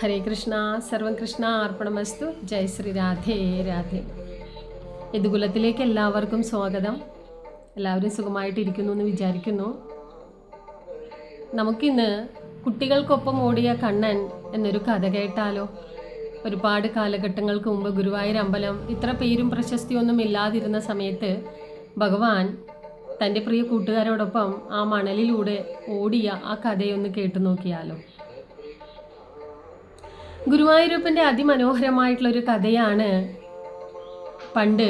ഹരേ കൃഷ്ണ സർവം കൃഷ്ണ അർപ്പണമസ്തു. ജയ് ശ്രീ രാധേ രാധേ. യദുകുലത്തിലേക്ക് എല്ലാവർക്കും സ്വാഗതം. എല്ലാവരും സുഖമായിട്ടിരിക്കുന്നു എന്ന് വിചാരിക്കുന്നു. നമുക്കിന്ന് കുട്ടികൾക്കൊപ്പം ഓടിയ കണ്ണൻ എന്നൊരു കഥ കേട്ടാലോ? ഒരുപാട് കാലഘട്ടങ്ങൾക്ക് മുമ്പ് ഗുരുവായൂർ അമ്പലം ഇത്ര പേരും പ്രശസ്തിയൊന്നും ഇല്ലാതിരുന്ന സമയത്ത് ഭഗവാൻ തന്റെ പ്രിയ കൂട്ടുകാരോടൊപ്പം ആ മണലിലൂടെ ഓടിയ ആ കഥയൊന്ന് കേട്ടു നോക്കിയാലോ? ഗുരുവായൂരപ്പന്റെ അതിമനോഹരമായിട്ടുള്ളൊരു കഥയാണ് പണ്ട്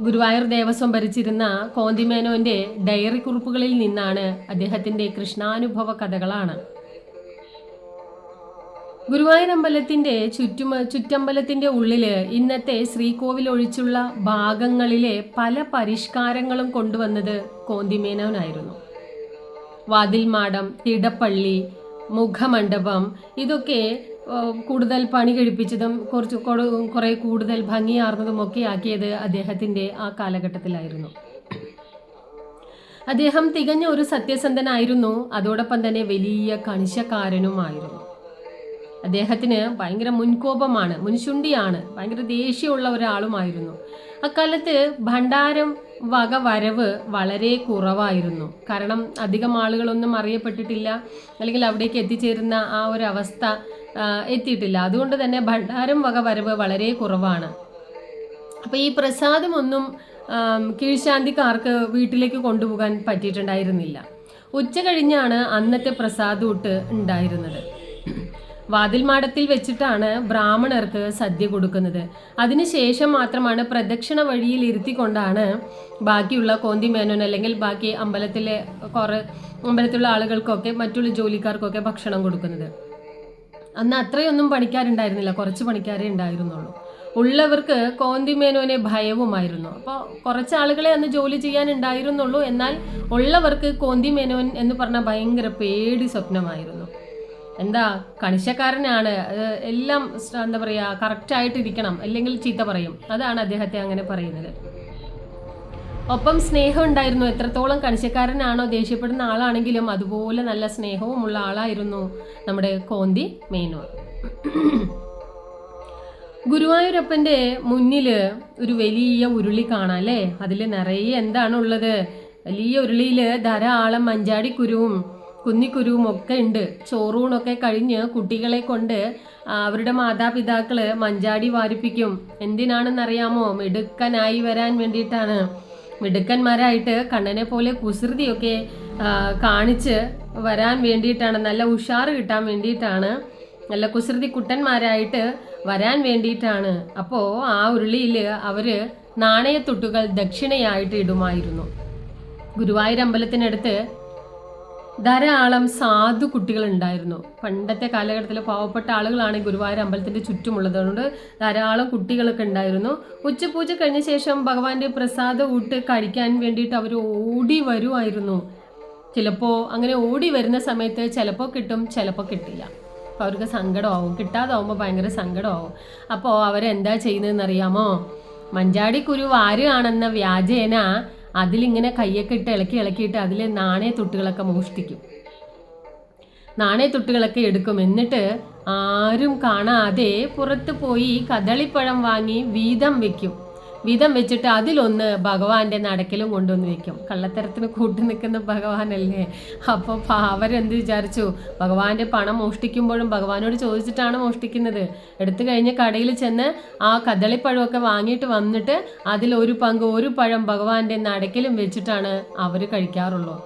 ഗുരുവായൂർ ദേവസ്വം ഭരിച്ചിരുന്ന കോന്തിമേനോന്റെ ഡയറി കുറിപ്പുകളിൽ നിന്നാണ് അദ്ദേഹത്തിന്റെ കൃഷ്ണാനുഭവ കഥകളാണ്. ഗുരുവായൂർ അമ്പലത്തിന്റെ ചുറ്റുമ ചുറ്റമ്പലത്തിന്റെ ഉള്ളിൽ ഇന്നത്തെ ശ്രീകോവിൽ ഒഴിച്ചുള്ള ഭാഗങ്ങളിലെ പല പരിഷ്കാരങ്ങളും കൊണ്ടുവന്നത് കോന്തിമേനോനായിരുന്നു. വാതിൽമാടം തിടപ്പള്ളി മുഖമണ്ഡപം ഇതൊക്കെ കൂടുതൽ പണി കഴിപ്പിച്ചതും കുറച്ച് കുറേ കൂടുതൽ ഭംഗിയാർന്നതും ഒക്കെ ആക്കിയത് അദ്ദേഹത്തിന്റെ ആ കാലഘട്ടത്തിലായിരുന്നു. അദ്ദേഹം തികഞ്ഞ ഒരു സത്യസന്ധനായിരുന്നു. അതോടൊപ്പം തന്നെ വലിയ കണിശക്കാരനുമായിരുന്നു. അദ്ദേഹത്തിന് ഭയങ്കര മുൻകോപമാണ് മുൻശുണ്ടിയാണ് ഭയങ്കര ദേഷ്യമുള്ള ഒരാളുമായിരുന്നു. അക്കാലത്ത് ഭണ്ഡാരം വക വരവ് വളരെ കുറവായിരുന്നു. കാരണം അധികം ആളുകളൊന്നും അറിയപ്പെട്ടിട്ടില്ല. അല്ലെങ്കിൽ അവിടേക്ക് എത്തിച്ചേരുന്ന ആ ഒരു അവസ്ഥ എത്തിയിട്ടില്ല. അതുകൊണ്ട് തന്നെ ഭണ്ഡാരം വക വരവ് വളരെ കുറവാണ്. അപ്പോൾ ഈ പ്രസാദമൊന്നും കീഴ്ശാന്തിക്കാർക്ക് വീട്ടിലേക്ക് കൊണ്ടുപോകാൻ പറ്റിയിട്ടുണ്ടായിരുന്നില്ല. ഉച്ച കഴിഞ്ഞാണ് അന്നത്തെ പ്രസാദൂട്ട് ഉണ്ടായിരുന്നത്. വാതിൽമാടത്തിൽ വെച്ചിട്ടാണ് ബ്രാഹ്മണർക്ക് സദ്യ കൊടുക്കുന്നത്. അതിനുശേഷം മാത്രമാണ് പ്രദക്ഷിണ വഴിയിൽ ഇരുത്തിക്കൊണ്ടാണ് ബാക്കിയുള്ള കോന്തി മേനോൻ അല്ലെങ്കിൽ ബാക്കി അമ്പലത്തിലെ കുറേ അമ്പലത്തിലുള്ള ആളുകൾക്കൊക്കെ മറ്റുള്ള ജോലിക്കാർക്കൊക്കെ ഭക്ഷണം കൊടുക്കുന്നത്. അന്ന് അത്രയൊന്നും പണിക്കാരുണ്ടായിരുന്നില്ല. കുറച്ച് പണിക്കാരേ ഉണ്ടായിരുന്നുള്ളൂ. ഉള്ളവർക്ക് കോന്തിമേനോനെ ഭയവുമായിരുന്നു. അപ്പോൾ കുറച്ച് ആളുകളെ അന്ന് ജോലി ചെയ്യാൻ ഉണ്ടായിരുന്നുള്ളൂ. എന്നാൽ ഉള്ളവർക്ക് കോന്തിമേനോൻ എന്ന് പറഞ്ഞാൽ ഭയങ്കര പേടി സ്വപ്നമായിരുന്നു. എന്താ കണിശക്കാരനാണ്. എല്ലാം എന്താ പറയുക കറക്റ്റായിട്ട് ഇരിക്കണം അല്ലെങ്കിൽ ചീത്ത പറയും. അതാണ് അദ്ദേഹത്തെ അങ്ങനെ പറയുന്നത്. ഒപ്പം സ്നേഹം ഉണ്ടായിരുന്നു. എത്രത്തോളം കണിശക്കാരനാണോ ദേഷ്യപ്പെടുന്ന ആളാണെങ്കിലും അതുപോലെ നല്ല സ്നേഹവുമുള്ള ആളായിരുന്നു നമ്മുടെ കോന്തി മേനോൻ. ഗുരുവായൂരപ്പന്റെ മുന്നിൽ ഒരു വലിയ ഉരുളി കാണാം അല്ലേ? അതിൽ നിറയെ എന്താണുള്ളത് വലിയ ഉരുളിയിൽ ധാരാളം മഞ്ചാടിക്കുരുവും കുന്നിക്കുരുവും ഒക്കെ ഉണ്ട് ചോറൂണൊക്കെ കഴിഞ്ഞ് കുട്ടികളെ കൊണ്ട് അവരുടെ മാതാപിതാക്കൾ മഞ്ചാടി വാരിപ്പിക്കും. എന്തിനാണെന്നറിയാമോ? മിടുക്കനായി വരാൻ വേണ്ടിയിട്ടാണ്. മിടുക്കന്മാരായിട്ട് കണ്ണനെ പോലെ കുസൃതിയൊക്കെ കാണിച്ച് വരാൻ വേണ്ടിയിട്ടാണ്. നല്ല ഉഷാർ കിട്ടാൻ വേണ്ടിയിട്ടാണ്. നല്ല കുസൃതി കുട്ടന്മാരായിട്ട് വരാൻ വേണ്ടിയിട്ടാണ്. അപ്പോൾ ആ ഉരുളിയിൽ അവർ നാണയത്തുട്ടുകൾ ദക്ഷിണയായിട്ട് ഇടുമായിരുന്നു. ഗുരുവായൂർ അമ്പലത്തിനടുത്ത് ധാരാളം സാധു കുട്ടികൾ ഉണ്ടായിരുന്നു പണ്ടത്തെ കാലഘട്ടത്തിൽ പാവപ്പെട്ട ആളുകളാണ് ഗുരുവായൂർ അമ്പലത്തിന്റെ ചുറ്റുമുള്ളത് അതുകൊണ്ട് ധാരാളം കുട്ടികളൊക്കെ ഉണ്ടായിരുന്നു. ഉച്ചപൂജ കഴിഞ്ഞ ശേഷം ഭഗവാന്റെ പ്രസാദ ഊട്ട് കഴിക്കാൻ വേണ്ടിയിട്ട് അവർ ഓടി വരുമായിരുന്നു ചിലപ്പോൾ അങ്ങനെ ഓടി വരുന്ന സമയത്ത് ചിലപ്പോൾ കിട്ടും ചിലപ്പോൾ കിട്ടില്ല. അപ്പോൾ അവർക്ക് സങ്കടമാവും. കിട്ടാതാവുമ്പോൾ ഭയങ്കര സങ്കടമാവും. അപ്പോൾ അവരെന്താ ചെയ്യുന്നതെന്ന് അറിയാമോ മഞ്ചാടി കുരു വാരുകയാണെന്ന വ്യാജേന അതിലിങ്ങനെ കയ്യൊക്കെ ഇട്ട് ഇളക്കി ഇളക്കിയിട്ട് അതിൽ നാണയത്തുട്ടുകളൊക്കെ മോഷ്ടിക്കും. നാണയത്തുട്ടുകളൊക്കെ എടുക്കും. എന്നിട്ട് ആരും കാണാതെ പുറത്ത് പോയി കദളിപ്പഴം വാങ്ങി വീതം വെക്കും. വീതം വെച്ചിട്ട് അതിലൊന്ന് ഭഗവാന്റെ നടക്കിലും കൊണ്ടുവന്ന് വെക്കും. കള്ളത്തരത്തിന് കൂട്ടു നിൽക്കുന്ന ഭഗവാനല്ലേ? അപ്പോൾ അവരെന്ത് വിചാരിച്ചു? ഭഗവാന്റെ പണം മോഷ്ടിക്കുമ്പോഴും ഭഗവാനോട് ചോദിച്ചിട്ടാണ് മോഷ്ടിക്കുന്നത്. എടുത്തു കഴിഞ്ഞ് കടയിൽ ചെന്ന് ആ കദളിപ്പഴമൊക്കെ വാങ്ങിയിട്ട് വന്നിട്ട് അതിൽ ഒരു പങ്ക് ഒരു പഴം ഭഗവാന്റെ നടക്കിലും വെച്ചിട്ടാണ് അവർ കഴിക്കാറുള്ളൂ.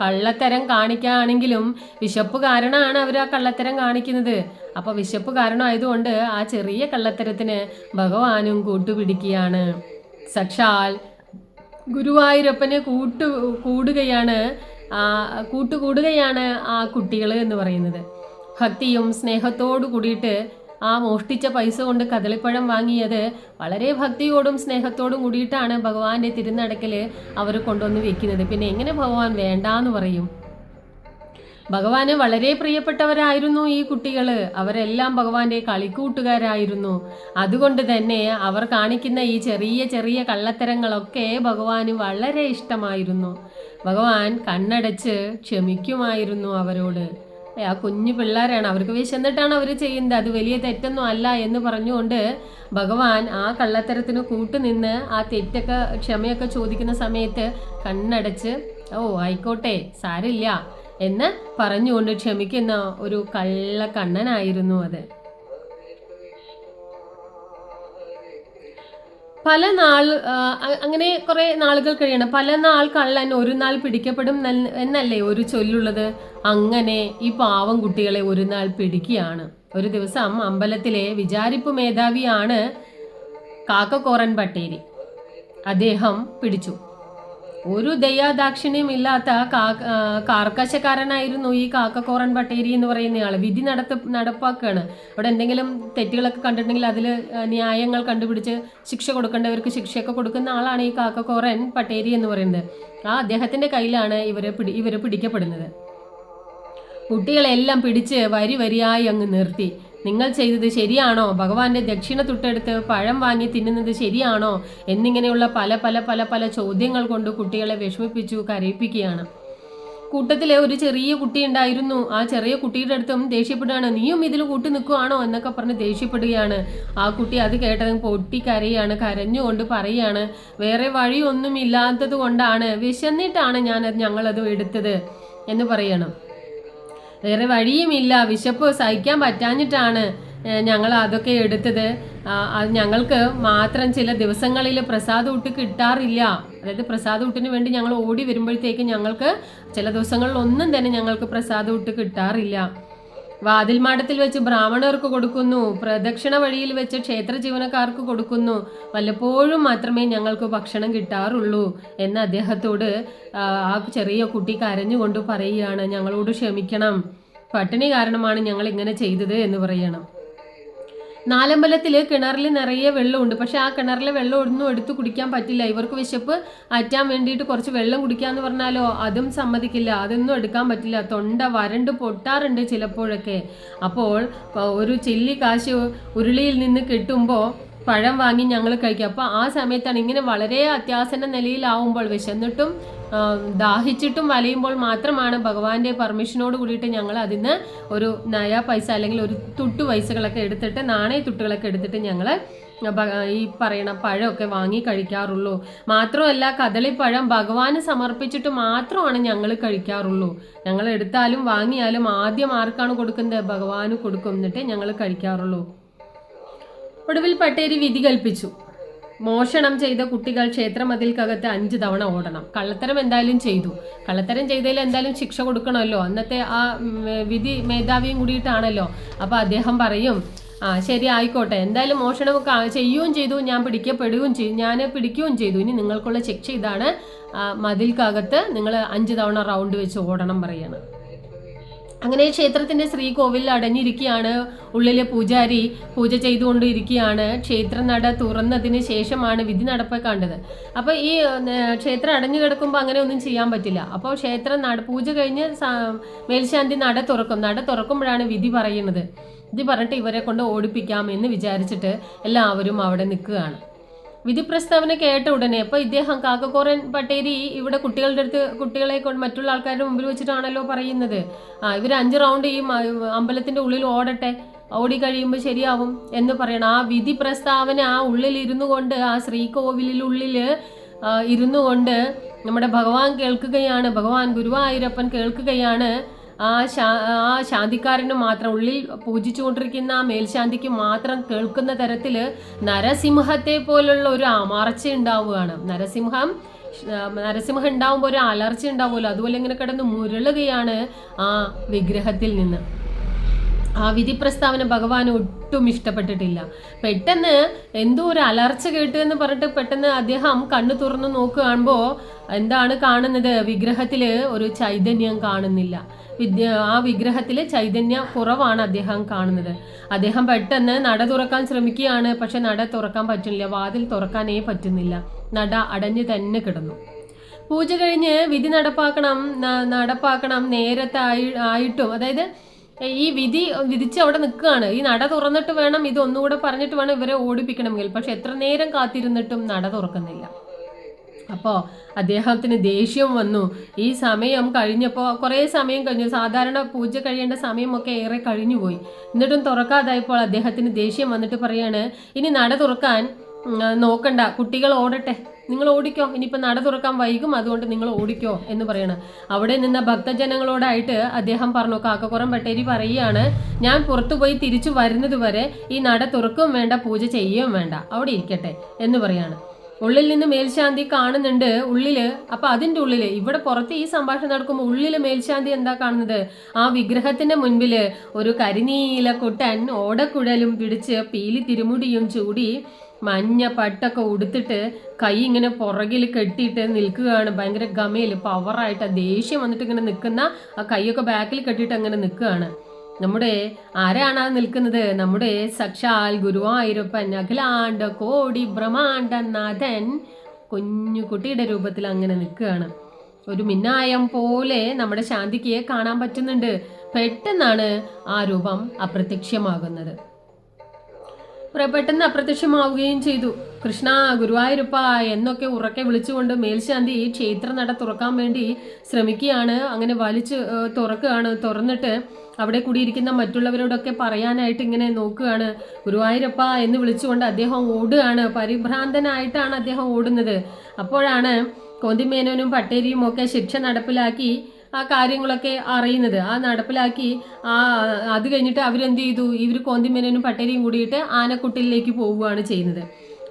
കള്ളത്തരം കാണിക്കുകയാണെങ്കിലും വിശപ്പ് കാരണമാണ് അവർ ആ കള്ളത്തരം കാണിക്കുന്നത്. അപ്പോൾ വിശപ്പ് കാരണമായതുകൊണ്ട് ആ ചെറിയ കള്ളത്തരത്തിന് ഭഗവാനും കൂട്ടുപിടിക്കുകയാണ്. സക്ഷാൽ ഗുരുവായൂരപ്പന് കൂട്ടു കൂടുകയാണ് കൂട്ടുകൂടുകയാണ് ആ കുട്ടികൾ എന്ന് പറയുന്നത്. ഭക്തിയും സ്നേഹത്തോടു കൂടിയിട്ട് ആ മോഷ്ടിച്ച പൈസ കൊണ്ട് കദളിപ്പഴം വാങ്ങിയത് വളരെ ഭക്തിയോടും സ്നേഹത്തോടും കൂടിയിട്ടാണ് ഭഗവാന്റെ തിരുനടക്കൽ അവർ കൊണ്ടുവന്ന് വെക്കുന്നത്. പിന്നെ എങ്ങനെ ഭഗവാൻ വേണ്ടാന്ന് പറയും? ഭഗവാന് വളരെ പ്രിയപ്പെട്ടവരായിരുന്നു ഈ കുട്ടികൾ അവരെല്ലാം ഭഗവാന്റെ കളിക്കൂട്ടുകാരായിരുന്നു. അതുകൊണ്ട് തന്നെ അവർ കാണിക്കുന്ന ഈ ചെറിയ ചെറിയ കള്ളത്തരങ്ങളൊക്കെ ഭഗവാന് വളരെ ഇഷ്ടമായിരുന്നു. ഭഗവാൻ കണ്ണടച്ച് ക്ഷമിക്കുമായിരുന്നു അവരോട്. ആ കുഞ്ഞു പിള്ളേരാണ് അവർക്ക് വിശന്നിട്ടാണ് അവർ ചെയ്യുന്നത്. അത് വലിയ തെറ്റൊന്നും അല്ല എന്ന് പറഞ്ഞുകൊണ്ട് ഭഗവാൻ ആ കള്ളത്തരത്തിന് കൂട്ടുനിന്ന് ആ തെറ്റൊക്കെ ക്ഷമയൊക്കെ ചോദിക്കുന്ന സമയത്ത് കണ്ണടച്ച് ഓ ആയിക്കോട്ടെ സാരില്ല എന്ന് പറഞ്ഞുകൊണ്ട് ക്ഷമിക്കുന്ന ഒരു കള്ള കണ്ണനായിരുന്നു അത്. പല നാൾ അങ്ങനെ കുറെ നാളുകൾ കഴിയണം. പല നാൾ കള്ളൻ ഒരു നാൾ പിടിക്കപ്പെടും എന്നല്ലേ ഒരു ചൊല്ലുള്ളത്? അങ്ങനെ ഈ പാവം കുട്ടികളെ ഒരു നാൾ പിടിക്കുകയാണ്. ഒരു ദിവസം അമ്പലത്തിലെ വിചാരിപ്പ് മേധാവിയാണ് കാക്കക്കോറൻ പട്ടേരി അദ്ദേഹം പിടിച്ചു. ഒരു ദയാദാക്ഷിണ്യം ഇല്ലാത്ത കാർക്കശക്കാരനായിരുന്നു ഈ കാക്കക്കോറൻ പട്ടേരി എന്ന് പറയുന്നയാൾ വിധി നടത്ത നടപ്പാക്കുകയാണ് അവിടെ എന്തെങ്കിലും തെറ്റുകളൊക്കെ കണ്ടിട്ടുണ്ടെങ്കിൽ അതിൽ ന്യായങ്ങൾ കണ്ടുപിടിച്ച് ശിക്ഷ കൊടുക്കേണ്ടവർക്ക് ശിക്ഷയൊക്കെ കൊടുക്കുന്ന ആളാണ് ഈ കാക്കക്കോറൻ പട്ടേരി എന്ന് പറയുന്നത്. ആ അദ്ദേഹത്തിന്റെ കയ്യിലാണ് ഇവരെ പിടി ഇവരെ പിടിക്കപ്പെടുന്നത്. കുട്ടികളെല്ലാം പിടിച്ച് വരി വരിയായി അങ്ങ് നിർത്തി. നിങ്ങൾ ചെയ്തത് ശരിയാണോ? ഭഗവാന്റെ ദക്ഷിണ തൊട്ടെടുത്ത് പഴം വാങ്ങി തിന്നുന്നത് ശരിയാണോ? എന്നിങ്ങനെയുള്ള പല പല പല പല ചോദ്യങ്ങൾ കൊണ്ട് കുട്ടികളെ വിഷമിപ്പിച്ചു കരയിപ്പിക്കുകയാണ്. കൂട്ടത്തിലെ ഒരു ചെറിയ കുട്ടി ഉണ്ടായിരുന്നു. ആ ചെറിയ കുട്ടിയുടെ അടുത്തും ദേഷ്യപ്പെടുകയാണ്. നീയും ഇതിൽ കൂട്ടി നിൽക്കുവാണോ? എന്നൊക്കെ പറഞ്ഞ് ദേഷ്യപ്പെടുകയാണ്. ആ കുട്ടി അത് കേട്ടത് പൊട്ടി കരയാണ് കരഞ്ഞുകൊണ്ട് പറയുകയാണ് വേറെ വഴിയൊന്നും ഇല്ലാത്തത് കൊണ്ടാണ് വിശന്നിട്ടാണ് ഞാൻ ഞങ്ങളത് എടുത്തത് എന്ന് പറയണം. വേറെ വഴിയുമില്ല. വിശപ്പ് സഹിക്കാൻ പറ്റാഞ്ഞിട്ടാണ് ഞങ്ങൾ അതൊക്കെ എടുത്തത്. ഞങ്ങൾക്ക് മാത്രം ചില ദിവസങ്ങളിൽ പ്രസാദ് ഊട്ട് കിട്ടാറില്ല. അതായത് പ്രസാദ് ഊട്ടിന് വേണ്ടി ഞങ്ങൾ ഓടി വരുമ്പോഴത്തേക്ക് ഞങ്ങൾക്ക് ചില ദിവസങ്ങളിൽ ഒന്നും തന്നെ ഞങ്ങൾക്ക് പ്രസാദ് ഊട്ട് കിട്ടാറില്ല. വാതിൽമാടത്തിൽ വെച്ച് ബ്രാഹ്മണർക്ക് കൊടുക്കുന്നു പ്രദക്ഷിണ വഴിയിൽ വെച്ച് ക്ഷേത്ര ജീവനക്കാർക്ക് കൊടുക്കുന്നു. വല്ലപ്പോഴും മാത്രമേ ഞങ്ങൾക്ക് ഭക്ഷണം കിട്ടാറുള്ളൂ എന്ന് അദ്ദേഹത്തോട് ആ, ചെറിയ കുട്ടി കരഞ്ഞുകൊണ്ട് പറയുകയാണ് ഞങ്ങളോട് ക്ഷമിക്കണം. പട്ടിണി കാരണമാണ് ഞങ്ങൾ ഇങ്ങനെ ചെയ്തത് എന്ന് പറയണം. നാലമ്പലത്തിൽ കിണറിൽ നിറയെ വെള്ളമുണ്ട്. പക്ഷേ ആ കിണറിലെ വെള്ളം ഒന്നും എടുത്തു കുടിക്കാൻ പറ്റില്ല. ഇവർക്ക് വിശപ്പ് അറ്റാൻ വേണ്ടിയിട്ട് കുറച്ച് വെള്ളം കുടിക്കാമെന്ന് പറഞ്ഞാലോ അതും സമ്മതിക്കില്ല. അതൊന്നും എടുക്കാൻ പറ്റില്ല. തൊണ്ട വരണ്ട് പൊട്ടാറുണ്ട് ചിലപ്പോഴൊക്കെ. അപ്പോൾ ഒരു ചില്ലി കാശ് ഉരുളിയിൽ നിന്ന് കിട്ടുമ്പോൾ പഴം വാങ്ങി ഞങ്ങൾ കഴിക്കും. അപ്പോൾ ആ സമയത്താണ് ഇങ്ങനെ വളരെ അത്യാസന്ന നിലയിലാവുമ്പോൾ വിശന്നിട്ടും ദാഹിച്ചിട്ടും വലയുമ്പോൾ മാത്രമാണ് ഭഗവാന്റെ പെർമിഷനോട് കൂടിയിട്ട് ഞങ്ങൾ അതിന് ഒരു നയ പൈസ അല്ലെങ്കിൽ ഒരു തുട്ടു പൈസകളൊക്കെ എടുത്തിട്ട് നാണയ തുട്ടുകളൊക്കെ എടുത്തിട്ട് ഞങ്ങൾ ഈ പറയണ പഴമൊക്കെ വാങ്ങി കഴിക്കാറുള്ളൂ. മാത്രമല്ല കദളിപ്പഴം ഭഗവാന് സമർപ്പിച്ചിട്ട് മാത്രമാണ് ഞങ്ങൾ കഴിക്കാറുള്ളൂ. ഞങ്ങൾ എടുത്താലും വാങ്ങിയാലും ആദ്യം ആർക്കാണ് കൊടുക്കുന്നത്? ഭഗവാന് കൊടുക്കും എന്നിട്ട് ഞങ്ങൾ കഴിക്കാറുള്ളൂ. ഒടുവിൽ പട്ടേരി വിധി കൽപ്പിച്ചു. മോഷണം ചെയ്ത കുട്ടികൾ ക്ഷേത്രമതിൽക്കകത്ത് അഞ്ച് തവണ ഓടണം. കള്ളത്തരം എന്തായാലും ചെയ്തു. കള്ളത്തരം ചെയ്തതിൽ എന്തായാലും ശിക്ഷ കൊടുക്കണമല്ലോ. അന്നത്തെ ആ വിധി മേധാവിയും കൂടിയിട്ടാണല്ലോ. അപ്പോൾ അദ്ദേഹം പറയും ആ ശരി ആയിക്കോട്ടെ. എന്തായാലും മോഷണം ക- ചെയ്യുകയും ചെയ്തു. ഞാൻ പിടിക്കപ്പെടുകയും ചെയ്തു ഞാൻ പിടിക്കുകയും ചെയ്തു. ഇനി നിങ്ങൾക്കുള്ള ശിക്ഷ ഇതാണ്. മതിൽക്കകത്ത് നിങ്ങൾ അഞ്ച് തവണ റൗണ്ട് വെച്ച് ഓടണം പറയാണ്. അങ്ങനെ ക്ഷേത്രത്തിന്റെ ശ്രീകോവിൽ അടഞ്ഞിരിക്കുകയാണ്. ഉള്ളിലെ പൂജാരി പൂജ ചെയ്തുകൊണ്ടിരിക്കുകയാണ്. ക്ഷേത്ര നട തുറന്നതിന് ശേഷമാണ് വിധി നടപ്പ് കണ്ടത്. അപ്പോൾ ഈ ക്ഷേത്രം അടഞ്ഞു കിടക്കുമ്പോൾ അങ്ങനെ ഒന്നും ചെയ്യാൻ പറ്റില്ല. അപ്പോൾ ക്ഷേത്ര നട പൂജ കഴിഞ്ഞ് മേൽശാന്തി നട തുറക്കും. നട തുറക്കുമ്പോഴാണ് വിധി പറയുന്നത്. ഇത് പറഞ്ഞിട്ട് ഇവരെ കൊണ്ട് ഓടിപ്പിക്കാം എന്ന് വിചാരിച്ചിട്ട് എല്ലാവരും അവിടെ നിൽക്കുകയാണ്. വിധി പ്രസ്താവന കേട്ട ഉടനെ അപ്പോൾ ഇദ്ദേഹം കാക്കക്കോറൻ പട്ടേരി ഇവിടെ കുട്ടികളുടെ അടുത്ത് കുട്ടികളെ കൊണ്ട് മറ്റുള്ള ആൾക്കാരുടെ മുമ്പിൽ വെച്ചിട്ടാണല്ലോ പറയുന്നത്. ആ ഇവർ അഞ്ച് റൗണ്ട് ഈ അമ്പലത്തിന്റെ ഉള്ളിൽ ഓടട്ടെ ഓടി കഴിയുമ്പോൾ ശരിയാവും എന്ന് പറയണം. ആ വിധി പ്രസ്താവന ആ ഉള്ളിൽ ഇരുന്നു കൊണ്ട് ആ ശ്രീകോവിലുള്ളിൽ ഇരുന്നു കൊണ്ട് നമ്മുടെ ഭഗവാൻ കേൾക്കുകയാണ് ഭഗവാൻ ഗുരുവായൂരപ്പൻ കേൾക്കുകയാണ്. ആ ശാ ആ ശാന്തിക്കാരന് മാത്രം ഉള്ളിൽ പൂജിച്ചുകൊണ്ടിരിക്കുന്ന ആ മേൽശാന്തിക്ക് മാത്രം കേൾക്കുന്ന തരത്തിൽ നരസിംഹത്തെ പോലുള്ള ഒരു അമർച്ച ഉണ്ടാവുകയാണ്. നരസിംഹം നരസിംഹം ഉണ്ടാവുമ്പോൾ ഒരു അലർച്ച ഉണ്ടാവുമല്ലോ. അതുപോലെ ഇങ്ങനെ കിടന്ന് മുരളുകയാണ് ആ വിഗ്രഹത്തിൽ നിന്ന്. ആ വിധി പ്രസ്താവന ഭഗവാൻ ഒട്ടും ഇഷ്ടപ്പെട്ടിട്ടില്ല. പെട്ടെന്ന് എന്തോ ഒരു അലർച്ച കേട്ടു എന്ന് പറഞ്ഞിട്ട് പെട്ടെന്ന് അദ്ദേഹം കണ്ണു തുറന്നു നോക്കുകയാകുമ്പോൾ എന്താണ് കാണുന്നത്? വിഗ്രഹത്തിൽ ഒരു ചൈതന്യം കാണുന്നില്ല. വിദ്യ ആ വിഗ്രഹത്തിൽ ചൈതന്യ കുറവാണ് അദ്ദേഹം കാണുന്നത്. അദ്ദേഹം പെട്ടെന്ന് നട തുറക്കാൻ ശ്രമിക്കുകയാണ് പക്ഷെ നട തുറക്കാൻ പറ്റുന്നില്ല. വാതിൽ തുറക്കാനേ പറ്റുന്നില്ല. നട അടഞ്ഞു തന്നെ കിടന്നു. പൂജ കഴിഞ്ഞ് വിധി നടപ്പാക്കണം നടപ്പാക്കണം നേരത്തെ ആയി ആയിട്ടും. അതായത് ഈ വിധി വിധിച്ച് അവിടെ നിൽക്കുകയാണ്. ഈ നട തുറന്നിട്ട് വേണം ഇത് ഒന്നുകൂടെ പറഞ്ഞിട്ട് വേണം ഇവരെ ഓടിപ്പിക്കണമെങ്കിൽ. പക്ഷെ എത്ര നേരം കാത്തിരുന്നിട്ടും നട തുറക്കുന്നില്ല. അപ്പോൾ അദ്ദേഹത്തിന് ദേഷ്യം വന്നു. ഈ സമയം കഴിഞ്ഞപ്പോൾ കുറേ സമയം കഴിഞ്ഞു. സാധാരണ പൂജ കഴിയേണ്ട സമയമൊക്കെ ഏറെ കഴിഞ്ഞുപോയി. എന്നിട്ടും തുറക്കാതായപ്പോൾ അദ്ദേഹത്തിന് ദേഷ്യം വന്നിട്ട് പറയാണ് ഇനി നട തുറക്കാൻ നോക്കണ്ട. കുട്ടികൾ ഓടട്ടെ. നിങ്ങൾ ഓടിക്കോ. ഇനിയിപ്പോൾ നട തുറക്കാൻ വൈകും അതുകൊണ്ട് നിങ്ങൾ ഓടിക്കോ എന്ന് പറയണം. അവിടെ നിന്ന ഭക്തജനങ്ങളോടായിട്ട് അദ്ദേഹം പറഞ്ഞു കാക്കക്കുറം ബട്ടേരി പറയുകയാണ് ഞാൻ പുറത്തുപോയി തിരിച്ചു വരുന്നത് വരെ ഈ നട തുറക്കും വേണ്ട പൂജ ചെയ്യുകയും വേണ്ട. അവിടെ ഇരിക്കട്ടെ എന്ന് പറയാണ്. ഉള്ളിൽ നിന്ന് മേൽശാന്തി കാണുന്നുണ്ട് ഉള്ളിൽ. അപ്പൊ അതിന്റെ ഉള്ളിൽ ഇവിടെ പുറത്ത് ഈ സംഭാഷണം നടക്കുമ്പോൾ ഉള്ളിൽ മേൽശാന്തി എന്താ കാണുന്നത്? ആ വിഗ്രഹത്തിന്റെ മുൻപിൽ ഒരു കരിനീല കുട്ടൻ ഓടക്കുഴലും പിടിച്ച് പീലി തിരുമുടിയും ചൂടി മഞ്ഞ പട്ടൊക്കെ ഉടുത്തിട്ട് കൈ ഇങ്ങനെ പുറകിൽ കെട്ടിയിട്ട് നിൽക്കുകയാണ്. ഭയങ്കര ഗമയിൽ പവറായിട്ട് ദേഷ്യം വന്നിട്ട് ഇങ്ങനെ നിൽക്കുന്ന ആ കൈയൊക്കെ ബാക്കിൽ കെട്ടിയിട്ട് അങ്ങനെ നിൽക്കുകയാണ്. നമ്മുടെ ആരാണ് നിൽക്കുന്നത്? നമ്മുടെ സക്ഷാൽ ഗുരുവായൂരപ്പൻ അഖിലാണ്ട കോടി ബ്രഹ്മാണ്ട നാഥൻ കുഞ്ഞു കുട്ടിയുടെ രൂപത്തിൽ അങ്ങനെ നിൽക്കുകയാണ്. ഒരു മിന്നായം പോലെ നമ്മുടെ ശാന്തിക്ക് കാണാൻ പറ്റുന്നുണ്ട്. പെട്ടെന്നാണ് ആ രൂപം അപ്രത്യക്ഷമാകുന്നത്. പ്ര- പെട്ടെന്ന് അപ്രത്യക്ഷമാവുകയും ചെയ്തു. കൃഷ്ണ ഗുരുവായൂരപ്പ എന്നൊക്കെ ഉറക്കെ വിളിച്ചുകൊണ്ട് മേൽശാന്തി ഈ ക്ഷേത്ര നട തുറക്കാൻ വേണ്ടി ശ്രമിക്കുകയാണ്. അങ്ങനെ വലിച്ച് തുറക്കുകയാണ്. തുറന്നിട്ട് അവിടെ കൂടിയിരിക്കുന്ന മറ്റുള്ളവരോടൊക്കെ പറയാനായിട്ട് ഇങ്ങനെ നോക്കുകയാണ്. ഗുരുവായൂരപ്പ എന്ന് വിളിച്ചുകൊണ്ട് അദ്ദേഹം ഓടുകയാണ്. പരിഭ്രാന്തനായിട്ടാണ് അദ്ദേഹം ഓടുന്നത്. അപ്പോഴാണ് കോന്തിമേനോനും പട്ടേരിയും ഒക്കെ ശിക്ഷ നടപ്പിലാക്കി. ആ കാര്യങ്ങളൊക്കെ അറിയുന്നത്. ആ നടപ്പിലാക്കി ആ അത് കഴിഞ്ഞിട്ട് അവരെന്ത് ചെയ്തു? ഇവർ കോന്തിമേനും പട്ടേരിയും കൂടിയിട്ട് ആനക്കൊട്ടിലേക്ക് പോവുകയാണ് ചെയ്യുന്നത്.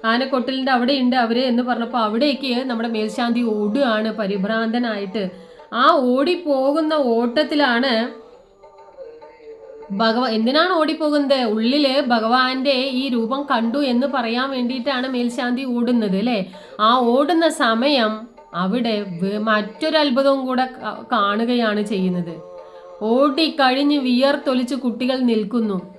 ആനക്കൊട്ടിലിന്റെ അവിടെ ഉണ്ട് അവർ എന്ന് പറഞ്ഞപ്പോൾ അവിടേക്ക് നമ്മുടെ മേൽശാന്തി ഓടുകയാണ് പരിഭ്രാന്തനായിട്ട്. ആ ഓടിപ്പോകുന്ന ഓട്ടത്തിലാണ് ഭഗവ എന്തിനാണ് ഓടിപ്പോകുന്നത്? ഉള്ളിൽ ഭഗവാന്റെ ഈ രൂപം കണ്ടു എന്ന് പറയാൻ വേണ്ടിയിട്ടാണ് മേൽശാന്തി ഓടുന്നത് അല്ലേ? ആ ഓടുന്ന സമയം അവിടെ മറ്റൊരു അത്ഭുതവും കൂടെ കാണുകയാണ് ചെയ്യുന്നത്. ഓടി ഓടിക്കഴിഞ്ഞ് വിയർത്തൊലിച്ച് കുട്ടികൾ നിൽക്കുന്നു.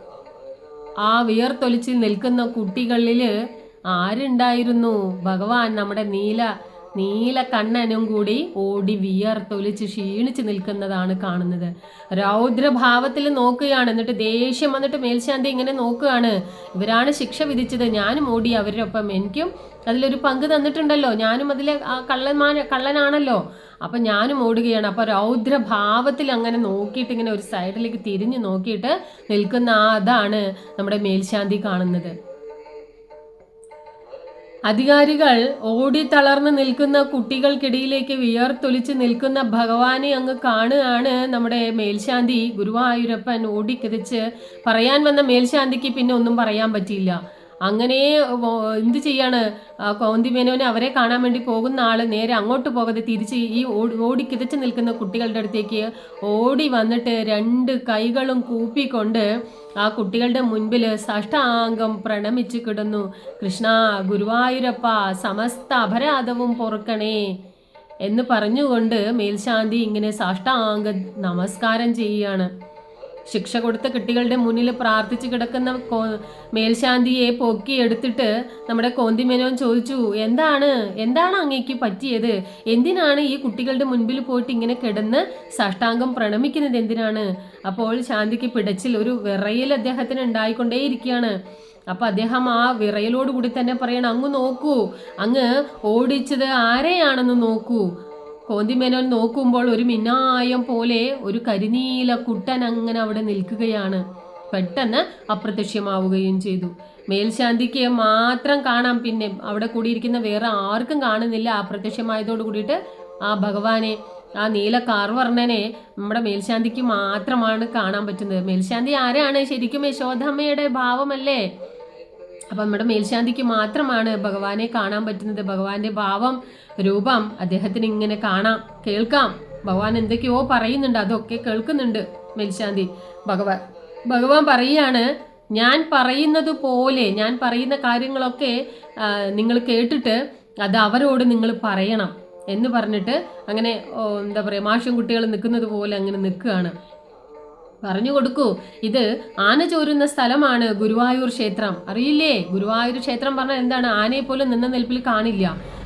ആ വിയർത്തൊലിച്ച് നിൽക്കുന്ന കുട്ടികളിൽ ആരുണ്ടായിരുന്നു? ഭഗവാൻ നമ്മുടെ നീല നീല കണ്ണനും കൂടി ഓടി വിയർത്തൊലിച്ച് ക്ഷീണിച്ച് നിൽക്കുന്നതാണ് കാണുന്നത്. രൗദ്രഭാവത്തിൽ നോക്കുകയാണ്. എന്നിട്ട് ദേഷ്യം വന്നിട്ട് മേൽശാന്തി ഇങ്ങനെ നോക്കുകയാണ്. ഇവരാണ് ശിക്ഷ വിധിച്ചത്. ഞാനും ഓടി അവരുടെ ഒപ്പം. എനിക്കും അതിലൊരു പങ്ക് തന്നിട്ടുണ്ടല്ലോ. ഞാനും അതിലെ ആ കള്ളന്മാ കള്ളനാണല്ലോ. അപ്പൊ ഞാനും ഓടുകയാണ്. അപ്പൊ രൗദ്രഭാവത്തിൽ അങ്ങനെ നോക്കിയിട്ട് ഇങ്ങനെ ഒരു സൈഡിലേക്ക് തിരിഞ്ഞു നോക്കിയിട്ട് നിൽക്കുന്ന അതാണ് നമ്മുടെ മേൽശാന്തി കാണുന്നത്. അധികാരികൾ ഓടി തളർന്ന് നിൽക്കുന്ന കുട്ടികൾക്കിടയിലേക്ക് വിയർത്തൊലിച്ച് നിൽക്കുന്ന ഭഗവാനെ അങ്ങ് കാണുകയാണ് നമ്മുടെ മേൽശാന്തി ഗുരുവായൂരപ്പൻ ഓടിക്കിതച്ച് പറയാൻ വന്ന മേൽശാന്തിക്ക് പിന്നെ ഒന്നും പറയാൻ പറ്റിയില്ല. അങ്ങനെ എന്ത് ചെയ്യാണ്? കൗന്തി കൗന്തിമേനോനെ അവരെ കാണാൻ വേണ്ടി പോകുന്ന ആൾ നേരെ അങ്ങോട്ട് പോകാതെ തിരിച്ച് ഈ ഓടി കിതച്ച് നിൽക്കുന്ന കുട്ടികളുടെ അടുത്തേക്ക് ഓടി വന്നിട്ട് രണ്ട് കൈകളും കൂപ്പിക്കൊണ്ട് ആ കുട്ടികളുടെ മുൻപിൽ സാഷ്ടാംഗം പ്രണമിച്ച് കിടന്നു. കൃഷ്ണ ഗുരുവായൂരപ്പ സമസ്ത അപരാധവും പൊറുക്കണേ എന്ന് പറഞ്ഞുകൊണ്ട് മേൽശാന്തി ഇങ്ങനെ സാഷ്ടാംഗ നമസ്കാരം ചെയ്യുകയാണ്. ശിക്ഷ കൊടുത്ത കുട്ടികളുടെ മുന്നിൽ പ്രാർത്ഥിച്ച് കിടക്കുന്ന മേൽശാന്തിയെ പൊക്കി എടുത്തിട്ട് നമ്മുടെ കോന്തിമേനോൻ ചോദിച്ചു എന്താണ്? എന്താണ് അങ്ങേക്ക് പറ്റിയത്? എന്തിനാണ് ഈ കുട്ടികളുടെ മുൻപിൽ പോയിട്ട് ഇങ്ങനെ കിടന്ന് സാഷ്ടാംഗം പ്രണമിക്കുന്നത്? എന്തിനാണ്? അപ്പോൾ ശാന്തിക്ക് പിടച്ചിൽ ഒരു വിറയൽ അദ്ദേഹത്തിന് ഉണ്ടായിക്കൊണ്ടേയിരിക്കുകയാണ്. അപ്പൊ അദ്ദേഹം ആ വിറയലോടുകൂടി തന്നെ പറയണം അങ്ങ് നോക്കൂ അങ്ങ് ഓടിച്ചത് ആരെയാണെന്ന് നോക്കൂ. കോന്തിമേനോൻ നോക്കുമ്പോൾ ഒരു മിന്നായം പോലെ ഒരു കരിനീല കുട്ടൻ അങ്ങനെ അവിടെ നിൽക്കുകയാണ്. പെട്ടെന്ന് അപ്രത്യക്ഷമാവുകയും ചെയ്തു. മേൽശാന്തിക്ക് മാത്രം കാണാം. പിന്നെ അവിടെ കൂടിയിരിക്കുന്ന വേറെ ആർക്കും കാണുന്നില്ല. അപ്രത്യക്ഷമായതോട് കൂടിയിട്ട് ആ ഭഗവാനെ ആ നീല കാർവർണനെ നമ്മുടെ മേൽശാന്തിക്ക് മാത്രമാണ് കാണാൻ പറ്റുന്നത്. മേൽശാന്തി ആരാണ്? ശരിക്കും യശോധമ്മയുടെ ഭാവമല്ലേ? അപ്പം നമ്മുടെ മേൽശാന്തിക്ക് മാത്രമാണ് ഭഗവാനെ കാണാൻ പറ്റുന്നത്. ഭഗവാന്റെ ഭാവം രൂപം അദ്ദേഹത്തിന് ഇങ്ങനെ കാണാം. കേൾക്കാം. ഭഗവാൻ എന്തൊക്കെയോ പറയുന്നുണ്ട്. അതൊക്കെ കേൾക്കുന്നുണ്ട് മേൽശാന്തി. ഭഗവാൻ ഭഗവാൻ പറയുകയാണ് ഞാൻ പറയുന്നത് പോലെ ഞാൻ പറയുന്ന കാര്യങ്ങളൊക്കെ നിങ്ങൾ കേട്ടിട്ട് അത് അവരോട് നിങ്ങൾ പറയണം എന്ന് പറഞ്ഞിട്ട് അങ്ങനെ എന്താ പറയുക മാഷും കുട്ടികൾ നിൽക്കുന്നത് പോലെ അങ്ങനെ നിൽക്കുകയാണ്. പറഞ്ഞു കൊടുക്കൂ. ഇത് ആന ചോരുന്ന സ്ഥലമാണ് ഗുരുവായൂർ ക്ഷേത്രം. അറിയില്ലേ? ഗുരുവായൂർ ക്ഷേത്രം പറഞ്ഞാൽ എന്താണ്? ആനയെ പോലും നിന്ന നിൽപ്പിൽ കാണില്ല.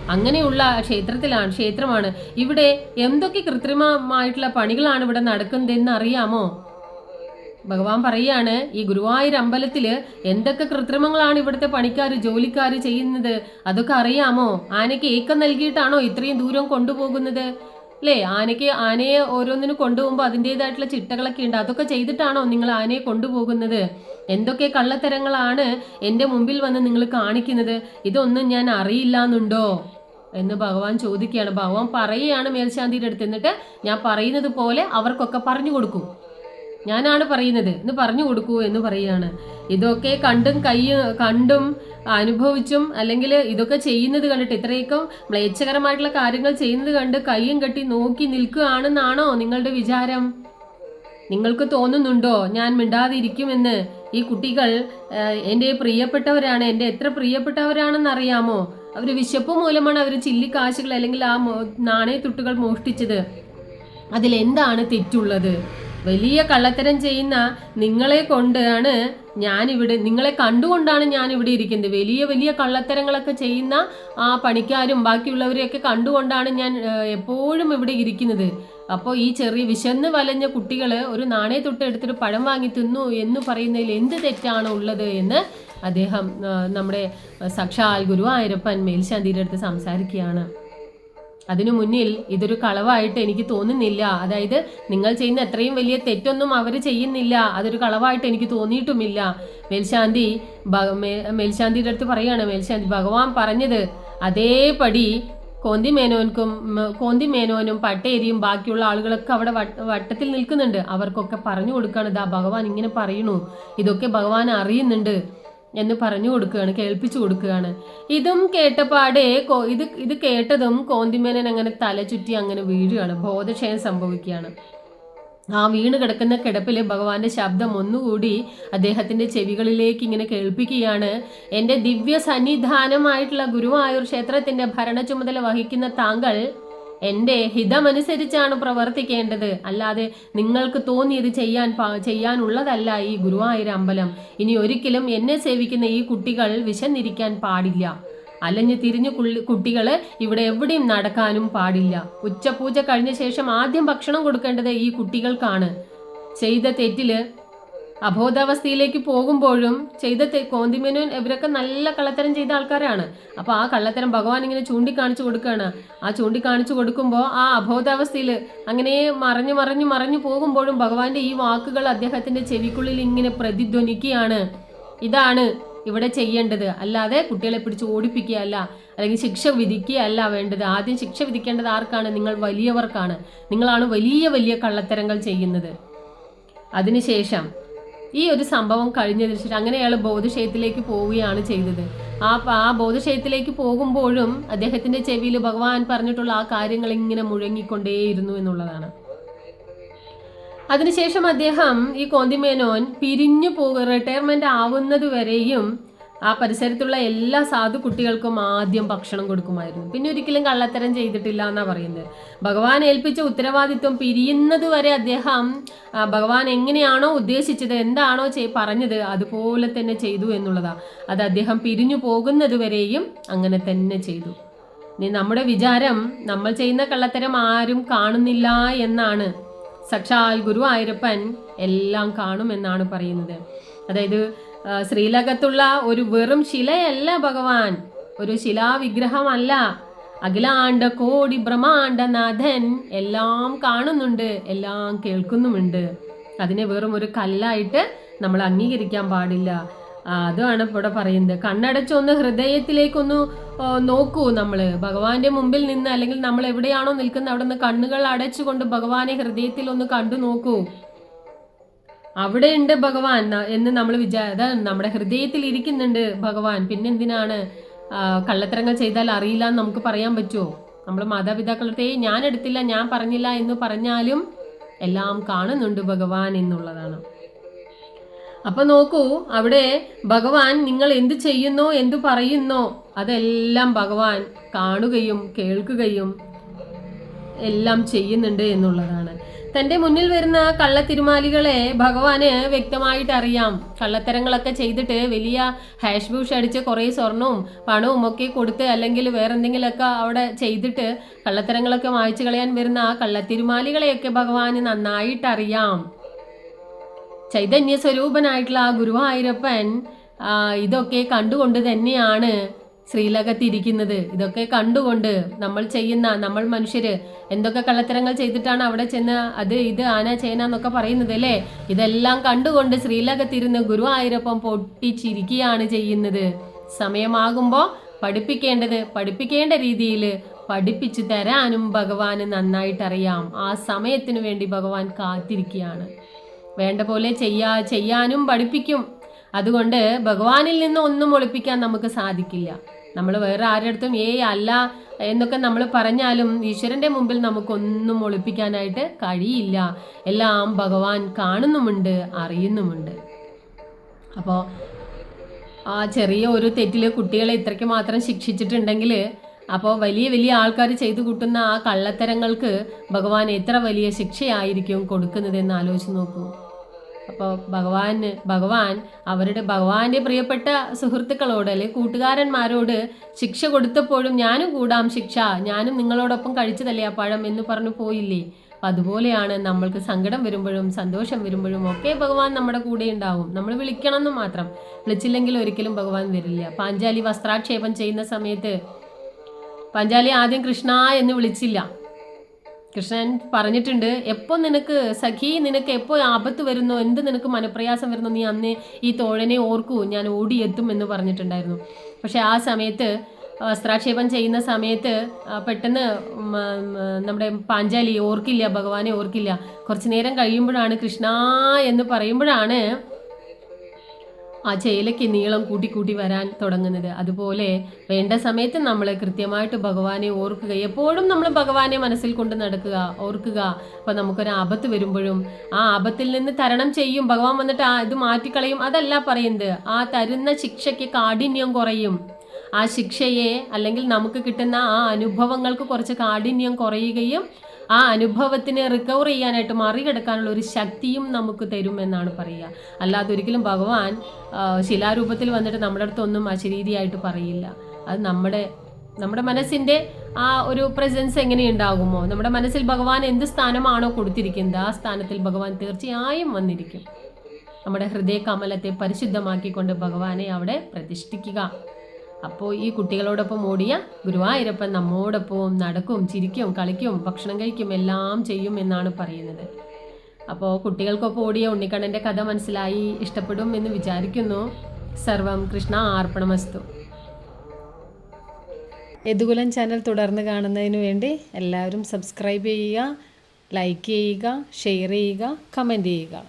അങ്ങനെയുള്ള ക്ഷേത്രത്തിലാണ് ക്ഷേത്രമാണ്. ഇവിടെ എന്തൊക്കെ കൃത്രിമമായിട്ടുള്ള പണികളാണ് ഇവിടെ നടക്കുന്നതെന്ന് അറിയാമോ? ഭഗവാൻ പറയാണ് ഈ ഗുരുവായൂർ അമ്പലത്തിൽ എന്തൊക്കെ കൃത്രിമങ്ങളാണ് ഇവിടുത്തെ പണിക്കാർ ജോലിക്കാർ ചെയ്യുന്നത്? അതൊക്കെ അറിയാമോ? ആനയ്ക്ക് ഏക്കം നൽകിയിട്ടാണോ ഇത്രയും ദൂരം കൊണ്ടുപോകുന്നത്? അല്ലേ? ആനയ്ക്ക് ആനയെ ഓരോന്നിനും കൊണ്ടുപോകുമ്പോൾ അതിന്റെതായിട്ടുള്ള ചിട്ടകളൊക്കെ ഉണ്ട്. അതൊക്കെ ചെയ്തിട്ടാണോ നിങ്ങൾ ആനയെ കൊണ്ടുപോകുന്നത്? എന്തൊക്കെ കള്ളത്തരങ്ങളാണ് എന്റെ മുമ്പിൽ വന്ന് നിങ്ങൾ കാണിക്കുന്നത്? ഇതൊന്നും ഞാൻ അറിയില്ല എന്നുണ്ടോ എന്ന് ഭഗവാൻ ചോദിക്കുകയാണ്. ഭഗവാൻ പറയുകയാണ് മേൽശാന്തിയുടെ അടുത്ത്. എന്നിട്ട് ഞാൻ പറയുന്നത് പോലെ അവർക്കൊക്കെ പറഞ്ഞു കൊടുക്കും. ഞാനാണ് പറയുന്നത്. എന്ന് പറഞ്ഞു കൊടുക്കൂ എന്ന് പറയുകയാണ്. ഇതൊക്കെ കണ്ടും കൈ കണ്ടും അനുഭവിച്ചും അല്ലെങ്കിൽ ഇതൊക്കെ ചെയ്യുന്നത് കണ്ടിട്ട് ഇത്രയൊക്കെ മ്ലേച്ഛകരമായിട്ടുള്ള കാര്യങ്ങൾ ചെയ്യുന്നത് കണ്ട് കൈയും കെട്ടി നോക്കി നിൽക്കുകയാണെന്നാണോ നിങ്ങളുടെ വിചാരം? നിങ്ങൾക്ക് തോന്നുന്നുണ്ടോ? ഞാൻ മിണ്ടാതിരിക്കുമെന്ന് ഈ കുട്ടികൾ എന്റെ പ്രിയപ്പെട്ടവരാണ്. എന്റെ എത്ര പ്രിയപ്പെട്ടവരാണെന്ന് അറിയാമോ അവർ വിശപ്പ് മൂലമാണ് അവർ ചില്ലിക്കാശുകൾ അല്ലെങ്കിൽ ആ നാണയത്തുട്ടുകൾ മോഷ്ടിച്ചത്. അതിൽ എന്താണ് തെറ്റുള്ളത്? വലിയ കള്ളത്തരം ചെയ്യുന്ന നിങ്ങളെ കൊണ്ടാണ് ഞാനിവിടെ നിങ്ങളെ കണ്ടുകൊണ്ടാണ് ഞാൻ ഇവിടെ ഇരിക്കുന്നത്. വലിയ വലിയ കള്ളത്തരങ്ങളൊക്കെ ചെയ്യുന്ന ആ പണിക്കാരും ബാക്കിയുള്ളവരെയൊക്കെ കണ്ടുകൊണ്ടാണ് ഞാൻ എപ്പോഴും ഇവിടെ ഇരിക്കുന്നത്. അപ്പോൾ ഈ ചെറിയ വിശന്ന് വലഞ്ഞ കുട്ടികൾ ഒരു നാണയത്തൊട്ട് എടുത്തിട്ട് പഴം വാങ്ങി തിന്നു എന്ന് പറയുന്നതിൽ എന്ത് തെറ്റാണ് ഉള്ളത് എന്ന് അദ്ദേഹം നമ്മുടെ സാക്ഷാൽ ഗുരുവായൂരപ്പൻ മേൽശാന്തിയുടെ അടുത്ത് സംസാരിക്കുകയാണ്. അതിനു മുന്നിൽ ഇതൊരു കളവായിട്ട് എനിക്ക് തോന്നുന്നില്ല. അതായത് നിങ്ങൾ ചെയ്യുന്ന അത്രയും വലിയ തെറ്റൊന്നും അവർ ചെയ്യുന്നില്ല. അതൊരു കളവായിട്ട് എനിക്ക് തോന്നിയിട്ടുമില്ല. മേൽശാന്തി മേൽശാന്തിയുടെ അടുത്ത് പറയാണ് മേൽശാന്തി ഭഗവാൻ പറഞ്ഞത് അതേപടി കോന്തി ഉം, കോന്തി മേനോനും പട്ടേരിയും ബാക്കിയുള്ള ആളുകളൊക്കെ അവിടെ വട്ടത്തിൽ നിൽക്കുന്നുണ്ട്. അവർക്കൊക്കെ പറഞ്ഞു കൊടുക്കുകയാണ് ഇതാ ഭഗവാൻ ഇങ്ങനെ പറയണു. ഇതൊക്കെ ഭഗവാൻ അറിയുന്നുണ്ട്. എന്ന് പറഞ്ഞു കൊടുക്കുകയാണ് കേൾപ്പിച്ചു കൊടുക്കുകയാണ്. ഇതും കേട്ടപാടെ ഇത് ഇത് കേട്ടതും കോന്തിമേനൻ അങ്ങനെ തല ചുറ്റി അങ്ങനെ വീഴുകയാണ് ബോധക്ഷയം സംഭവിക്കുകയാണ്. ആ വീണ് കിടക്കുന്ന കിടപ്പിൽ ഭഗവാന്റെ ശബ്ദം ഒന്നുകൂടി അദ്ദേഹത്തിന്റെ ചെവികളിലേക്ക് ഇങ്ങനെ കേൾപ്പിക്കുകയാണ്. എന്റെ ദിവ്യ സന്നിധാനമായിട്ടുള്ള ഗുരുവായൂർ ക്ഷേത്രത്തിന്റെ ഭരണ ചുമതല വഹിക്കുന്ന താങ്കൾ എന്റെ ഹിതമനുസരിച്ചാണ് പ്രവർത്തിക്കേണ്ടത്. അല്ലാതെ നിങ്ങൾക്ക് തോന്നിയത് ചെയ്യാൻ ചെയ്യാനുള്ളതല്ല ഈ ഗുരുവായൂർ അമ്പലം. ഇനി ഒരിക്കലും എന്നെ സേവിക്കുന്ന ഈ കുട്ടികൾ വിശന്നിരിക്കാൻ പാടില്ല. അലഞ്ഞു തിരിഞ്ഞു കുട്ടികൾ ഇവിടെ എവിടെയും നടക്കാനും പാടില്ല. ഉച്ചപൂജ കഴിഞ്ഞ ശേഷം ആദ്യം ഭക്ഷണം കൊടുക്കേണ്ടത് ഈ കുട്ടികൾക്കാണ്. ചെയ്ത തെറ്റിൽ അബോധാവസ്ഥയിലേക്ക് പോകുമ്പോഴും ചെയ്ത കോന്തിമേനു ഇവരൊക്കെ നല്ല കള്ളത്തരം ചെയ്ത ആൾക്കാരാണ്. അപ്പൊ ആ കള്ളത്തരം ഭഗവാൻ ഇങ്ങനെ ചൂണ്ടിക്കാണിച്ചു കൊടുക്കുകയാണ് ആ ചൂണ്ടിക്കാണിച്ചു കൊടുക്കുമ്പോൾ ആ അബോധാവസ്ഥയിൽ അങ്ങനെ മറഞ്ഞു മറഞ്ഞു മറഞ്ഞു പോകുമ്പോഴും ഭഗവാന്റെ ഈ വാക്കുകൾ അദ്ദേഹത്തിന്റെ ചെവിക്കുള്ളിൽ ഇങ്ങനെ പ്രതിധ്വനിക്കുകയാണ്. ഇതാണ് ഇവിടെ ചെയ്യേണ്ടത്. അല്ലാതെ കുട്ടികളെ പിടിച്ച് ഓടിപ്പിക്കുകയല്ല അല്ലെങ്കിൽ ശിക്ഷ വിധിക്കുകയല്ല വേണ്ടത്. ആദ്യം ശിക്ഷ വിധിക്കേണ്ടത് ആർക്കാണ്? നിങ്ങൾ വലിയവർക്കാണ്. നിങ്ങളാണ് വലിയ വലിയ കള്ളത്തരങ്ങൾ ചെയ്യുന്നത്. അതിനുശേഷം ഈ ഒരു സംഭവം കഴിഞ്ഞതിന് ശേഷം അങ്ങനെ അയാൾ ബോധക്ഷയത്തിലേക്ക് പോവുകയാണ് ചെയ്തത്. ആ ആ ബോധക്ഷയത്തിലേക്ക് പോകുമ്പോഴും അദ്ദേഹത്തിന്റെ ചെവിയിൽ ഭഗവാൻ പറഞ്ഞിട്ടുള്ള ആ കാര്യങ്ങൾ ഇങ്ങനെ മുഴങ്ങിക്കൊണ്ടേയിരുന്നു എന്നുള്ളതാണ്. അതിനുശേഷം അദ്ദേഹം ഈ കോന്തിമേനോൻ പിരിഞ്ഞു പോകുക റിട്ടയർമെന്റ് ആവുന്നത് വരെയും ആ പരിസരത്തുള്ള എല്ലാ സാധു കുട്ടികൾക്കും ആദ്യം ഭക്ഷണം കൊടുക്കുമായിരുന്നു. പിന്നെ ഒരിക്കലും കള്ളത്തരം ചെയ്തിട്ടില്ല എന്നാ പറയുന്നത്. ഭഗവാൻ ഏൽപ്പിച്ച ഉത്തരവാദിത്വം പിരിയുന്നത് വരെ അദ്ദേഹം ഭഗവാൻ എങ്ങനെയാണോ ഉദ്ദേശിച്ചത് എന്താണോ ചെയ് പറഞ്ഞത് അതുപോലെ തന്നെ ചെയ്തു എന്നുള്ളതാ. അത് അദ്ദേഹം പിരിഞ്ഞു പോകുന്നത് വരെയും അങ്ങനെ തന്നെ ചെയ്തു. ഇനി നമ്മുടെ വിചാരം നമ്മൾ ചെയ്യുന്ന കള്ളത്തരം ആരും കാണുന്നില്ല എന്നാണ്. സക്ഷാൽ ഗുരു ആയിരപ്പൻ എല്ലാം കാണുമെന്നാണ് പറയുന്നത്. അതായത് ശ്രീലകത്തുള്ള ഒരു വെറും ശിലയല്ല ഭഗവാൻ. ഒരു ശിലാവിഗ്രഹമല്ല. അഖിലാണ്ട കോടി ബ്രഹ്മാണ്ടനാഥൻ എല്ലാം കാണുന്നുണ്ട് എല്ലാം കേൾക്കുന്നുമുണ്ട്. അതിനെ വെറും ഒരു കല്ലായിട്ട് നമ്മൾ അംഗീകരിക്കാൻ പാടില്ല. അതാണ് ഇവിടെ പറയുന്നത്. കണ്ണടച്ചൊന്ന് ഹൃദയത്തിലേക്കൊന്ന് നോക്കൂ നമ്മൾ ഭഗവാന്റെ മുമ്പിൽ നിന്ന് അല്ലെങ്കിൽ നമ്മൾ എവിടെയാണോ നിൽക്കുന്നത് അവിടെ നിന്ന് കണ്ണുകൾ അടച്ചുകൊണ്ട് ഭഗവാനെ ഹൃദയത്തിൽ ഒന്ന് കണ്ടു നോക്കൂ. അവിടെ ഉണ്ട് ഭഗവാൻ എന്ന് നമ്മൾ വിചാ നമ്മുടെ ഹൃദയത്തിൽ ഇരിക്കുന്നുണ്ട് ഭഗവാൻ. പിന്നെ എന്തിനാണ് കള്ളത്തരങ്ങൾ ചെയ്താൽ അറിയില്ല എന്ന് നമുക്ക് പറയാൻ പറ്റുമോ നമ്മൾ മാതാപിതാക്കളുടെ ഞാൻ എടുത്തില്ല ഞാൻ പറഞ്ഞില്ല എന്ന് പറഞ്ഞാലും എല്ലാം കാണുന്നുണ്ട് ഭഗവാൻ എന്നുള്ളതാണ്. അപ്പൊ നോക്കൂ അവിടെ ഭഗവാൻ നിങ്ങൾ എന്ത് ചെയ്യുന്നോ എന്ത് പറയുന്നോ അതെല്ലാം ഭഗവാൻ കാണുകയും കേൾക്കുകയും എല്ലാം ചെയ്യുന്നുണ്ട് എന്നുള്ളതാണ്. തന്റെ മുന്നിൽ വരുന്ന കള്ളത്തിരുമാലികളെ ഭഗവാന് വ്യക്തമായിട്ട് അറിയാം കള്ളത്തരങ്ങളൊക്കെ ചെയ്തിട്ട് വലിയ ഹാഷ് ബൂഷ് അടിച്ച് കുറേ സ്വർണവും പണവും ഒക്കെ കൊടുത്ത് അല്ലെങ്കിൽ വേറെന്തെങ്കിലുമൊക്കെ അവിടെ ചെയ്തിട്ട് കള്ളത്തരങ്ങളൊക്കെ വായിച്ചു കളയാൻ വരുന്ന ആ കള്ളത്തിരുമാലികളെയൊക്കെ ഭഗവാന് നന്നായിട്ട് അറിയാം ചൈതന്യ സ്വരൂപനായിട്ടുള്ള ആ ഗുരുവായൂരപ്പൻ ഇതൊക്കെ കണ്ടുകൊണ്ട് തന്നെയാണ് ശ്രീലകത്തിരിക്കുന്നത്. ഇതൊക്കെ കണ്ടുകൊണ്ട് നമ്മൾ ചെയ്യുന്ന നമ്മൾ മനുഷ്യര് എന്തൊക്കെ കള്ളത്തരങ്ങൾ ചെയ്തിട്ടാണ് അവിടെ ചെന്ന് അത് ഇത് ആന ചേന എന്നൊക്കെ പറയുന്നത് അല്ലേ? ഇതെല്ലാം കണ്ടുകൊണ്ട് ശ്രീലകത്തിരുന്ന് ഗുരുവായൂരപ്പം പൊട്ടിച്ചിരിക്കുകയാണ് ചെയ്യുന്നത്. സമയമാകുമ്പോൾ പഠിപ്പിക്കേണ്ടത് പഠിപ്പിക്കേണ്ട രീതിയിൽ പഠിപ്പിച്ചു തരാനും ഭഗവാന് നന്നായിട്ടറിയാം. ആ സമയത്തിനു വേണ്ടി ഭഗവാൻ കാത്തിരിക്കുകയാണ്. വേണ്ട പോലെ ചെയ്യാ ചെയ്യാനും പഠിപ്പിക്കും. അതുകൊണ്ട് ഭഗവാനിൽ നിന്ന് ഒന്നും ഒളിപ്പിക്കാൻ നമുക്ക് സാധിക്കില്ല. നമ്മൾ വേറെ ആരുടെ അടുത്തും ഏ അല്ല എന്നൊക്കെ നമ്മൾ പറഞ്ഞാലും ഈശ്വരന്റെ മുമ്പിൽ നമുക്കൊന്നും ഒളിപ്പിക്കാനായിട്ട് കഴിയില്ല. എല്ലാം ഭഗവാൻ കാണുന്നുമുണ്ട് അറിയുന്നുമുണ്ട്. അപ്പോൾ ആ ചെറിയ ഒരു തെറ്റിൽ കുട്ടികളെ ഇത്രയ്ക്ക് മാത്രം ശിക്ഷിച്ചിട്ടുണ്ടെങ്കിൽ അപ്പോൾ വലിയ വലിയ ആൾക്കാർ ചെയ്തു കൂട്ടുന്ന ആ കള്ളത്തരങ്ങൾക്ക് ഭഗവാൻ എത്ര വലിയ ശിക്ഷയായിരിക്കും കൊടുക്കുന്നതെന്ന് ആലോചിച്ച് നോക്കൂ. അപ്പോൾ ഭഗവാൻ ഭഗവാൻ അവരുടെ ഭഗവാന്റെ പ്രിയപ്പെട്ട സുഹൃത്തുക്കളോട് അല്ലെങ്കിൽ കൂട്ടുകാരന്മാരോട് ശിക്ഷ കൊടുത്തപ്പോഴും ഞാനും കൂടാം ശിക്ഷ ഞാനും നിങ്ങളോടൊപ്പം കഴിച്ചതല്ലേ ആ പഴം എന്ന് പറഞ്ഞു പോയില്ലേ? അപ്പം അതുപോലെയാണ് നമ്മൾക്ക് സങ്കടം വരുമ്പോഴും സന്തോഷം വരുമ്പോഴും ഒക്കെ ഭഗവാൻ നമ്മുടെ കൂടെ ഉണ്ടാവും. നമ്മൾ വിളിക്കണം എന്ന് മാത്രം. വിളിച്ചില്ലെങ്കിൽ ഒരിക്കലും ഭഗവാൻ വരില്ല. പാഞ്ചാലി വസ്ത്രാക്ഷേപം ചെയ്യുന്ന സമയത്ത് പാഞ്ചാലി ആദ്യം കൃഷ്ണ എന്ന് വിളിച്ചില്ല. കൃഷ്ണൻ പറഞ്ഞിട്ടുണ്ട് എപ്പോൾ നിനക്ക് സഖി നിനക്ക് എപ്പോൾ ആപത്ത് വരുന്നോ എന്ത് നിനക്ക് മനപ്രയാസം വരുന്നോ നീ അന്ന് ഈ തോഴനെ ഓർക്കൂ ഞാൻ ഓടിയെത്തും എന്ന് പറഞ്ഞിട്ടുണ്ടായിരുന്നു. പക്ഷെ ആ സമയത്ത് വസ്ത്രാക്ഷേപം ചെയ്യുന്ന സമയത്ത് പെട്ടെന്ന് നമ്മുടെ പാഞ്ചാലി ഓർക്കില്ല ഭഗവാനെ ഓർക്കില്ല കുറച്ചു നേരം കഴിയുമ്പോഴാണ് കൃഷ്ണ എന്ന് പറയുമ്പോഴാണ് ആ ചേലയ്ക്ക് നീളം കൂട്ടി കൂട്ടി വരാൻ തുടങ്ങുന്നത്. അതുപോലെ വേണ്ട സമയത്ത് നമ്മൾ കൃത്യമായിട്ട് ഭഗവാനെ ഓർക്കുക. എപ്പോഴും നമ്മൾ ഭഗവാനെ മനസ്സിൽ കൊണ്ട് നടക്കുക ഓർക്കുക. അപ്പം നമുക്കൊരു ആപത്ത് വരുമ്പോഴും ആ ആപത്തിൽ നിന്ന് തരണം ചെയ്യും. ഭഗവാൻ വന്നിട്ട് ആ ഇത് മാറ്റിക്കളയും. അതല്ല പറയുന്നത്. ആ തരുന്ന ശിക്ഷയ്ക്ക് കാഠിന്യം കുറയും. ആ ശിക്ഷയെ അല്ലെങ്കിൽ നമുക്ക് കിട്ടുന്ന ആ അനുഭവങ്ങൾക്ക് കുറച്ച് കാഠിന്യം കുറയുകയും ആ അനുഭവത്തിനെ റിക്കവർ ചെയ്യാനായിട്ട് മറികടക്കാനുള്ള ഒരു ശക്തിയും നമുക്ക് തരും എന്നാണ് പറയുക. അല്ലാതെ ഒരിക്കലും ഭഗവാൻ ശിലാരൂപത്തിൽ വന്നിട്ട് നമ്മുടെ അടുത്തൊന്നും അശരീതിയായിട്ട് പറയില്ല. അത് നമ്മുടെ നമ്മുടെ മനസ്സിന്റെ ആ ഒരു പ്രസൻസ് എങ്ങനെയുണ്ടാകുമോ നമ്മുടെ മനസ്സിൽ ഭഗവാൻ എന്ത് സ്ഥാനമാണോ കൊടുത്തിരിക്കുന്നത് ആ സ്ഥാനത്തിൽ ഭഗവാൻ തീർച്ചയായും വന്നിരിക്കും. നമ്മുടെ ഹൃദയ കമലത്തെ പരിശുദ്ധമാക്കിക്കൊണ്ട് ഭഗവാനെ അവിടെ പ്രതിഷ്ഠിക്കുക. അപ്പോൾ ഈ കുട്ടികളോടൊപ്പം ഓടിയ ഗുരുവായൂരപ്പൻ നമ്മോടൊപ്പം നടക്കും ചിരിക്കും കളിക്കും ഭക്ഷണം കഴിക്കും എല്ലാം ചെയ്യും എന്നാണ് പറയുന്നത്. അപ്പോൾ കുട്ടികൾക്കൊപ്പം ഓടിയ ഉണ്ണിക്കണ്ണന്റെ കഥ മനസ്സിലായി ഇഷ്ടപ്പെടും എന്ന് വിചാരിക്കുന്നു. സർവം കൃഷ്ണ ആർപ്പണമസ്തു. യദുകുലം ചാനൽ തുടർന്ന് കാണുന്നതിന് വേണ്ടി എല്ലാവരും സബ്സ്ക്രൈബ് ചെയ്യുക ലൈക്ക് ചെയ്യുക ഷെയർ ചെയ്യുക കമന്റ് ചെയ്യുക.